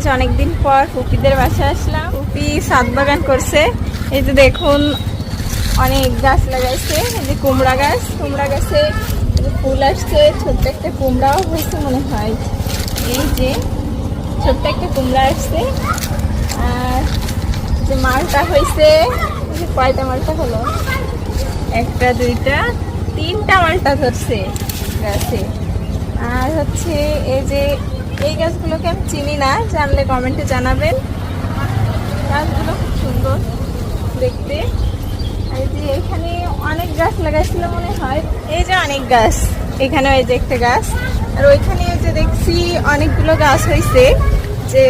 আজ অনেকদিন পর পুপিদের বাসায় আসলাম। পুপি সাত বাগান করছে। এই যে দেখুন, অনেক গাছ লাগাইছে। এই যে কুমড়া গাছ, কুমড়া গাছে ফুল আসছে। ছোট্ট একটা কুমড়াও হয়েছে মনে হয়। এই যে ছোট্ট একটা কুমড়া আসছে। আর যে মালটা হয়েছে কয়টা মালটা হলো? একটা, দুইটা, তিনটা মালটা ধরছে গাছে। আর হচ্ছে এই যে এই গাছগুলোকে আমি চিনি না, জানলে কমেন্টে জানাবেন। গাছগুলো খুব সুন্দর দেখতে। আর যে এখানে অনেক গাছ লাগাইছিল মনে হয়। এই যে অনেক গাছ এখানে ওই যে একটা গাছ। আর ওইখানে ওই যে দেখছি অনেকগুলো গাছ হয়েছে যে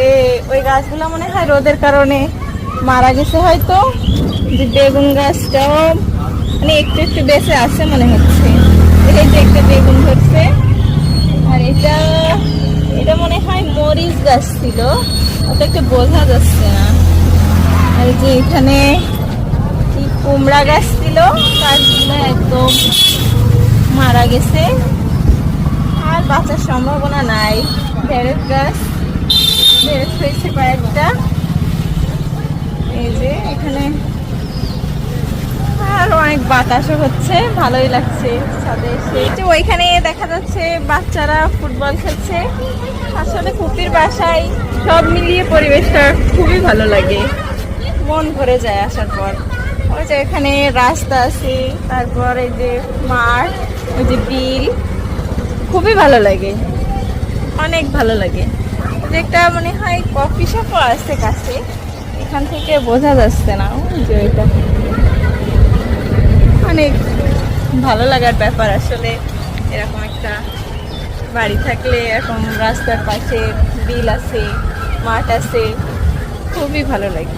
ওই গাছগুলো মনে হয় রোদের কারণে মারা গেছে হয়তো। যে বেগুন গাছটাও মানে একটু একটু বেঁচে আছে মনে হচ্ছে এই যে একটা বেগুন ধরছে আর এটা এটা মনে হয় মরিচ গাছ ছিল। ওটা একটু বোঝা যাচ্ছে না। আর যে এখানে কুমড়া গাছ ছিল গাছগুলো একদম মারা গেছে। আর বাঁচার সম্ভাবনা নাই। ঢেঁড়স গাছ ঢেঁড়স হয়েছে কয়েকটা। এই যে এখানে আর অনেক বাতাসও হচ্ছে, ভালোই লাগছে ছাদে এসে। ওইখানে দেখা যাচ্ছে বাচ্চারা ফুটবল খেলছে। আসলে কুপির বাসায় সব মিলিয়ে পরিবেশটা খুবই ভালো লাগে। মন ভরে যায় আসার পর। ওই যে এখানে রাস্তা আছে, তারপর এই যে মাঠ, ওই যে বিল। খুবই ভালো লাগে। অনেক ভালো লাগে। একটা মনে হয় কফি শপও আছে কাছে। এখান থেকে বোঝা যাচ্ছে না যে ওইটা অনেক ভালো লাগার ব্যাপার আসলে। এরকম একটা বাড়ি থাকলে এখন রাস্তার পাশে বিল আছে মাঠ আছে খুবই ভালো লাগে।